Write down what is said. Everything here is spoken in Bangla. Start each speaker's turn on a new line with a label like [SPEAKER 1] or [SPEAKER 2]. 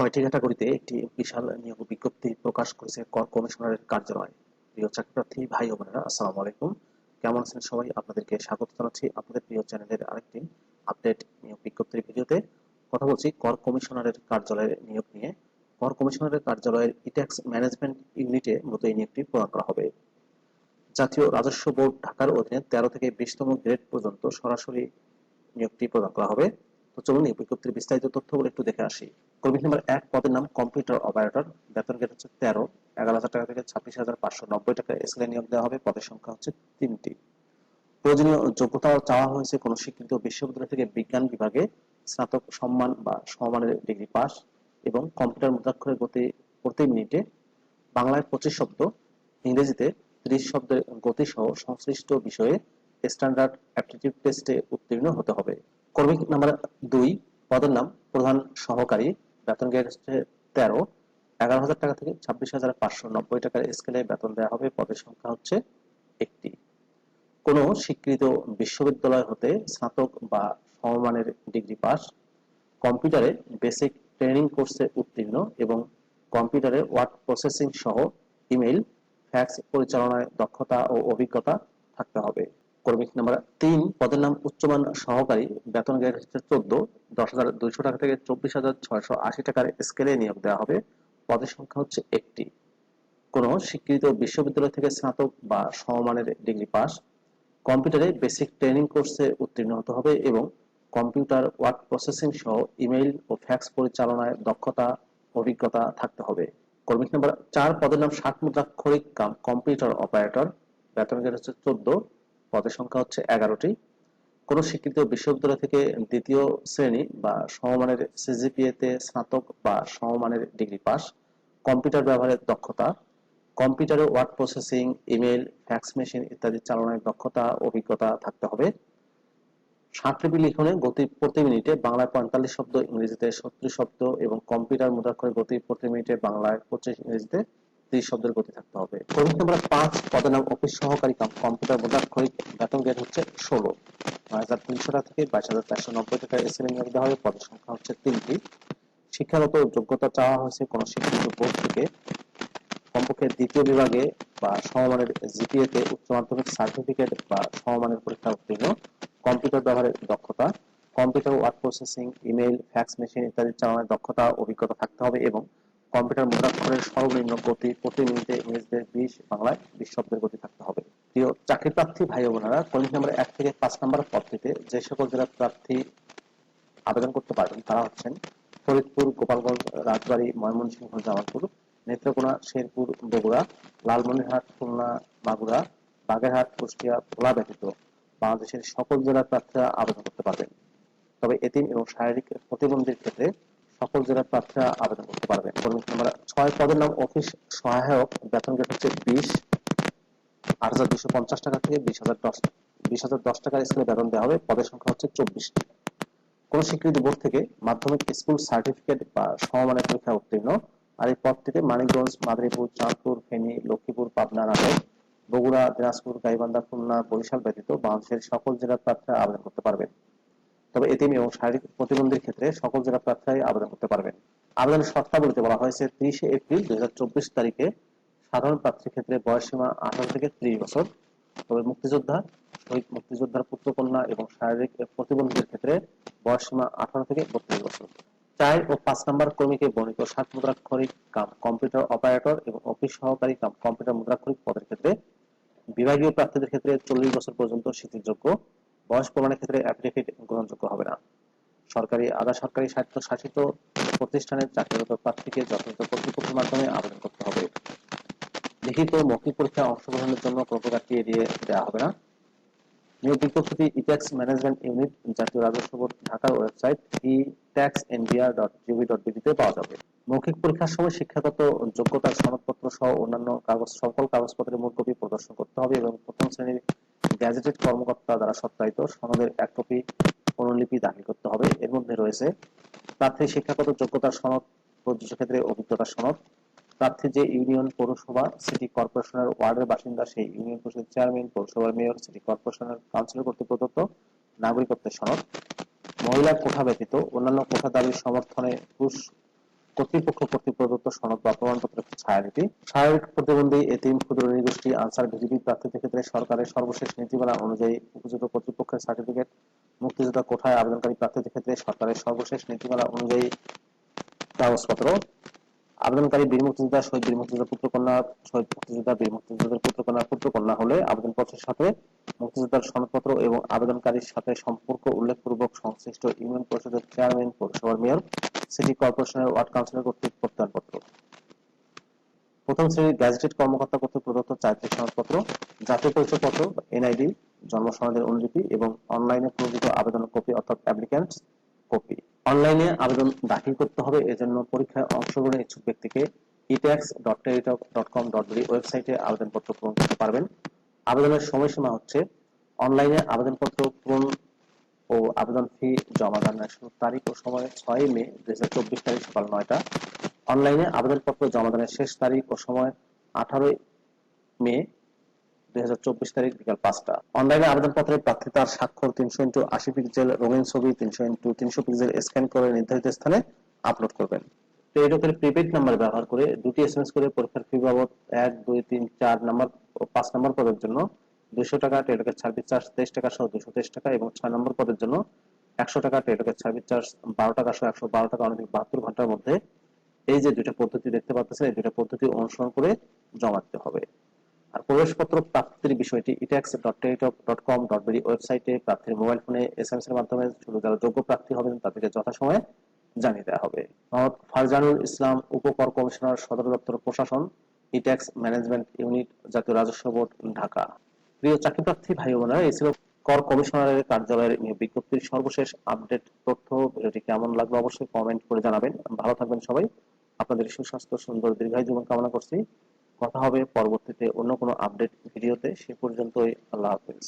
[SPEAKER 1] ছয়টি ক্যাটাগরিতে একটি বিশাল নিয়োগ বিজ্ঞপ্তি প্রকাশ করেছে কর কমিশনারের কার্যালয়। প্রিয় চাকরিপ্রার্থী ভাই ও বোনেরা, আসসালামু আলাইকুম। কেমন আছেন সবাই? আপনাদেরকে স্বাগত জানাচ্ছি আপনাদের প্রিয় চ্যানেলের আরেকটি আপডেট নিয়োগ বিজ্ঞপ্তির ভিডিওতে। কথা বলছি কর কমিশনারের কার্যালয়ের নিয়োগ নিয়ে। কর কমিশনারের কার্যালয়ের ইট্যাক্স ম্যানেজমেন্ট ইউনিটে মূলত এই নিয়োগটি প্রদান করা হবে। জাতীয় রাজস্ব বোর্ড ঢাকার অধীনে তেরো থেকে বিশতম গ্রেড পর্যন্ত সরাসরি নিয়োগটি প্রদান করা হবে। তো চলুন এই বিজ্ঞপ্তির বিস্তারিত তথ্যগুলো একটু দেখে আসি। কর্মী নাম্বার এক, পদের নাম কম্পিউটার অপারেটর। বেতন গেট হচ্ছে তেরো, এগারো হাজার টাকা থেকে ছাব্বিশ হাজার পাঁচশো নব্বই টাকা এসএলএ নিয়োগ দেওয়া হবে, পদের সংখ্যা হচ্ছে তিনটি। প্রয়োজনীয় যোগ্যতা চাওয়া হয়েছে কোনো স্বীকৃত বিশ্ববিদ্যালয় থেকে বিজ্ঞান বিভাগে স্নাতক সম্মান বা সমমানের ডিগ্রি পাস এবং কম্পিউটার মুদ্রাক্ষরের গতি প্রতি মিনিটে বাংলায় পঁচিশ শব্দ, ইংরেজিতে ত্রিশ শব্দের গতি সহ সংশ্লিষ্ট বিষয়ে স্ট্যান্ডার্ড অ্যাপটিটিউড টেস্টে উত্তীর্ণ হতে হবে। কর্মী নাম্বার দুই, পদের নাম প্রধান সহকারী। বেতন গ্রেড তেরো। এগারো হাজার টাকা থেকে ছাব্বিশ হাজার পাঁচশো নব্বই টাকার স্কেলে বেতন দেওয়া হবে। পদের সংখ্যা হচ্ছে একটি। কোনো স্বীকৃত বিশ্ববিদ্যালয় হতে স্নাতক বা সমমানের ডিগ্রি পাস, কম্পিউটারে বেসিক ট্রেনিং কোর্সে উত্তীর্ণ এবং কম্পিউটারে ওয়ার্ড প্রসেসিং সহ ইমেইল, ফ্যাক্স পরিচালনায় দক্ষতা ও অভিজ্ঞতা থাকতে হবে। কর্মী নাম্বার তিন, পদের নাম উচ্চমান সহকারী, বেতন গ্রেড হচ্ছে চোদ্দ, দশ হাজার দুইশো টাকা থেকে চব্বিশ হাজার ছয়শো আশি টাকার স্কেলে নিয়োগ দেওয়া হবে। পদের সংখ্যা হচ্ছে একটি। কোন স্বীকৃত বিশ্ববিদ্যালয় থেকে স্নাতক বা সমমানের ডিগ্রি পাস, কম্পিউটারে বেসিক ট্রেনিং কোর্সে উত্তীর্ণ হতে হবে এবং কম্পিউটার ওয়ার্ড প্রসেসিং সহ ইমেইল ও ফ্যাক্স পরিচালনায় দক্ষতা, অভিজ্ঞতা থাকতে হবে। কর্মী নাম্বার চার, পদের নাম ষাট মুদ্রাক্ষরিক কাম কম্পিউটার অপারেটর, বেতন গ্রেড হচ্ছে চোদ্দ পদের সংখ্যা হচ্ছে এগারোটি। কোন স্বীকৃত বিশ্ববিদ্যালয় থেকে দ্বিতীয় শ্রেণি বা সমমানের সিজিপিএ তে স্নাতক বা সমমানের ডিগ্রি পাস, কম্পিউটার ব্যবহারের দক্ষতা, কম্পিউটারে word processing email fax machine ইত্যাদি চালনায় দক্ষতা, অভিজ্ঞতা থাকতে হবে। সাতলিপি লিখনে গতি প্রতি মিনিটে বাংলায় পঁয়তাল্লিশ শব্দ ইংরেজিতে সত্তর শব্দ এবং কম্পিউটার মুদ্রাক্ষরের গতি প্রতি মিনিটে বাংলায় পঁচিশ ইংরেজিতে ত্রিশ শব্দের গতি থাকতে হবে। কর্মী নাম্বার পাঁচ পদের নাম অফিস সহকারী কাম কম্পিউটার মুদ্রাক্ষরিক বেতন গ্রেড হচ্ছে ষোলো। নয় হাজার তিনশো টাকা থেকে বাইশ হাজার চারশো নব্বই টাকা এসএল নিয়োগ দেওয়া হবে। পদের সংখ্যা হচ্ছে তিনটি। শিক্ষাগত যোগ্যতা চাওয়া হয়েছে কোনো শিক্ষিত বোর্ড থেকে। কমপক্ষে দ্বিতীয় বিভাগে বা সমমানের জিপিএ তে উচ্চ মাধ্যমিক সার্টিফিকেট বা সমমানের পরীক্ষা উত্তীর্ণ। কম্পিউটার ব্যবহারের দক্ষতা। Computer word processing, email, fax machine ইত্যাদি চালানোর দক্ষতা, অভিজ্ঞতা থাকতে হবে এবং কম্পিউটার মুদ্রাক্ষরের সর্বনিম্ন গতি প্রতি মিনিটে ইংরেজিতে বিশ, বাংলায় বিশ শব্দের গতি থাকতে হবে। প্রিয় চাকরি প্রার্থী ভাই বোনেরা কলেজ নাম্বার এক থেকে পাঁচ নম্বর পদটিতে যে সকল জেলার প্রার্থী আবেদন করতে পারবেন, তারা হচ্ছেন ফরিদপুর, গোপালগঞ্জ, রাজবাড়ী, ময়মনসিংহ, জামালপুর, নেত্রকোনা, শেরপুর, বগুড়া, লালমনিরহাট, খুলনা মাগুরা বাগেরহাট, কুষ্টিয়া, ভোলা ব্যতীত বাংলাদেশের সকল জেলার প্রার্থীরা আবেদন করতে পারবেন। তবে এতিম এবং শারীরিক প্রতিবন্ধীর ক্ষেত্রে সকল জেলার প্রার্থীরা আবেদন করতে পারবেন। কর্মী নাম্বার ছয়, পদের নাম অফিস সহায়ক। বেতন গেট হচ্ছে বিশ। আট হাজার দুশো পঞ্চাশ টাকা থেকে বিশ হাজার দশ, বিশ হাজার দশ টাকার স্কেলে বেতন দেওয়া হবে। পদের সংখ্যা হচ্ছে চব্বিশটি। কোন স্বীকৃত বোর্ড থেকে মাধ্যমিক স্কুল সার্টিফিকেট বা সমমানের পরীক্ষা উত্তীর্ণ। আর এই পদটিতে মানিকগঞ্জ, মাদারীপুর, চাঁদপুর, ফেনী, লক্ষ্মীপুর, পাবনা নাটক বগুড়া, দিনাজপুর, গাইবান্ধা, খুলনা, বরিশাল ব্যতীত বাংলাদেশের সকল জেলার প্রার্থীরা আবেদন করতে পারবেন। তবে এতিম এবং শারীরিক প্রতিবন্ধীর ক্ষেত্রে সকল জেলা প্রার্থীরাই আবেদন করতে পারবেন। আবেদনের শর্তাবলীতে বলা হয়েছে, ত্রিশে এপ্রিল দুই তারিখে সাধারণ প্রার্থীর ক্ষেত্রে বয়সসীমা আঠারো থেকে ত্রিশ বছর। তবে মুক্তিযোদ্ধা, শহীদ মুক্তিযোদ্ধার পুত্রকন্যা এবং শারীরিক প্রতিবন্ধীদের ক্ষেত্রে বয়সসীমা আঠারো থেকে বত্রিশ বছর। চার ও পাঁচ নম্বর কর্মীকে বর্ণিত সাত মুদ্রাক্ষরিক কাম কম্পিউটার অপারেটর এবং অফিস সহকারী কাম কম্পিউটার মুদ্রাক্ষরিক পদের ক্ষেত্রে বিভাগীয় প্রার্থীদের ক্ষেত্রে চল্লিশ বছর পর্যন্ত শিথিলযোগ্য বয়স প্রমাণের ক্ষেত্রে অ্যাফিডেভিট গ্রহণযোগ্য হবে না। সরকারি, আধা সরকারি স্বায়ত্ত শাসিত প্রতিষ্ঠানের চাকরিরত প্রার্থীকে যথাযথ কর্তৃপক্ষের মাধ্যমে আবেদন করতে হবে। লিখিত মৌখিক পরীক্ষায় অংশগ্রহণের জন্য কোনো প্রকার এড়িয়ে দেওয়া হবে না। নিয়োগ বিজ্ঞপ্তি ইট্যাক্স ম্যানেজমেন্ট ইউনিট জাতীয় রাজস্ব বোর্ড, ঢাকার website e tax dot GB dot পাওয়া যাবে। মৌখিক পরীক্ষার সময় শিক্ষাগত যোগ্যতার সনদপত্র সহ অন্যান্য কাগজ, সকল কাগজপত্রের মূল কপি প্রদর্শন করতে হবে এবং প্রথম শ্রেণির গ্যাজেটেড কর্মকর্তা দ্বারা সত্যায়িত সনদের এক কপি অনুলিপি দাখিল করতে হবে। এর মধ্যে রয়েছে, প্রার্থীর শিক্ষাগত যোগ্যতার সনদ, প্রযোজ্য ক্ষেত্রে অভিজ্ঞতার সনদ, প্রার্থী যে ইউনিয়ন পৌরসভা, সিটি কর্পোরেশনের ওয়ার্ডের বাসিন্দা সেই ইউনিয়ন পরিষদের চেয়ারম্যান, পৌরসভার মেয়র, সিটি কর্পোরেশনের কাউন্সিলর কর্তৃক প্রদত্ত নাগরিকত্বের সনদ, মহিলা কোঠা ব্যতীত অন্যান্য কোঠা দাবির সমর্থনে পুরুষ কর্তৃপক্ষ কর্তৃক প্রদত্ত সনদ বা প্রমাণপত্রের ছায়ালিপি। শারীরিক প্রতিবন্ধী, এতিম, ক্ষুদ্র নৃগোষ্ঠী আনসার ভিজিবি প্রার্থীদের ক্ষেত্রে সরকারের সর্বশেষ নীতিমালা অনুযায়ী উপযুক্ত কর্তৃপক্ষের সার্টিফিকেট, মুক্তিযোদ্ধা কোঠায় আবেদনকারী প্রার্থীদের ক্ষেত্রে সরকারের সর্বশেষ নীতিমালা অনুযায়ী কাগজপত্র আবেদনকারী বীর মুক্তিযোদ্ধা, শহীদ বীর মুক্তিযোদ্ধা পুত্রকন্যা, শহীদ মুক্তিযোদ্ধা, বীর মুক্তিযোদ্ধার পুত্রকন্যা পুত্রকন্যা হলে আবেদনপত্রের সাথে মুক্তিযোদ্ধার সনদপত্র এবং আবেদনকারীর সাথে সম্পর্ক উল্লেখপূর্বক সংশ্লিষ্ট ইউনিয়ন পরিষদের চেয়ারম্যান, পৌরসভার মেয়র, সিটি কর্পোরেশনের ওয়ার্ড কাউন্সিলর কর্তৃক প্রত্যয়নপত্র। প্রথম শ্রেণির গ্যাজেটেড কর্মকর্তা কর্তৃক প্রদত্ত চারিত্রিক সনদপত্র, জাতীয় পরিচয়পত্র, এনআইডি, জন্ম সনদের অনুলিপি এবং অনলাইনে প্রযোজিত আবেদন কপি অর্থাৎ অ্যাপ্লিক্যান্টস কপি। অনলাইনে আবেদন দাখিল করতে হবে, এজন্য পরীক্ষায় অংশগ্রহণের ইচ্ছুক ব্যক্তিকে বিডি ওয়েবসাইটে আবেদনপত্র পূরণ করতে পারবেন। আবেদনের সময়সীমা হচ্ছে অনলাইনে আবেদনপত্র পূরণ ও আবেদন ফি জমা দানের শুরুর তারিখ ও সময় ছয় মে দুই হাজার চব্বিশ তারিখ সকাল নয়টা। অনলাইনে আবেদনপত্র জমা দানের শেষ তারিখ ও সময় আঠারোই মে দুই হাজার চব্বিশ তারিখ বিকাল পাঁচটা। অনলাইনে আবেদনপত্রে প্রার্থী তার স্বাক্ষর তিনশো ইন্টু আশি পিক্সেল, রঙিন ছবি তিনশো ইন্টু তিনশো পিক্সেল স্ক্যান করে নির্ধারিত স্থানে আপলোড করবেন। টেলিটকের প্রিপেড নাম্বার ব্যবহার করে দুটি এসএমএস করে পরীক্ষার ফি বাবদ এক, দুই, তিন, চার নাম্বার ও পাঁচ নাম্বার পদের জন্য দুশো টাকা টেলিটকের সার্ভিস চার্জ, তেইশ টাকা সহ দুশো তেইশ টাকা এবং ছয় নম্বর পদের জন্য একশো টাকা টেলিটকের সার্ভিস চার্জ, বারো টাকা সহ একশো বারো টাকা অনধিক বাহাত্তর ঘণ্টার মধ্যে এই যে দুইটা পদ্ধতি দেখতে পাচ্ছেন, এই দুইটা পদ্ধতি অনুসরণ করে জমা দিতে হবে। আর প্রবেশপত্র প্রাপ্তির বিষয়টি e tax dot com dot BD ওয়েবসাইটে প্রার্থীর মোবাইল ফোনে এসএমএস এর মাধ্যমে শুধু যারা যোগ্য প্রার্থী হবেন তাদেরকে যথাসময়ে জানিয়ে দেওয়া হবে। মোহাম্মদ ফারজানুল ইসলাম, উপকর কমিশনার, সদর দপ্তর প্রশাসন ইট্যাক্স ম্যানেজমেন্ট ইউনিট জাতীয় রাজস্ব বোর্ড, ঢাকা। প্রিয় চাকরি প্রার্থী ভাই বোনেরা, এই ছিল কর কমিশনারের কার্যালয়ের বিজ্ঞপ্তির সর্বশেষ আপডেট তথ্য। ভিডিওটি কেমন লাগল অবশ্যই কমেন্ট করে জানাবেন। ভালো থাকবেন সবাই। আপনাদের সুস্বাস্থ্য, সুন্দর, দীর্ঘায়ু জীবন কামনা করছি। কথা হবে। পরবর্তীতে অন্য কোনো আপডেট ভিডিওতে সে পর্যন্তই আল্লাহ হাফেজ।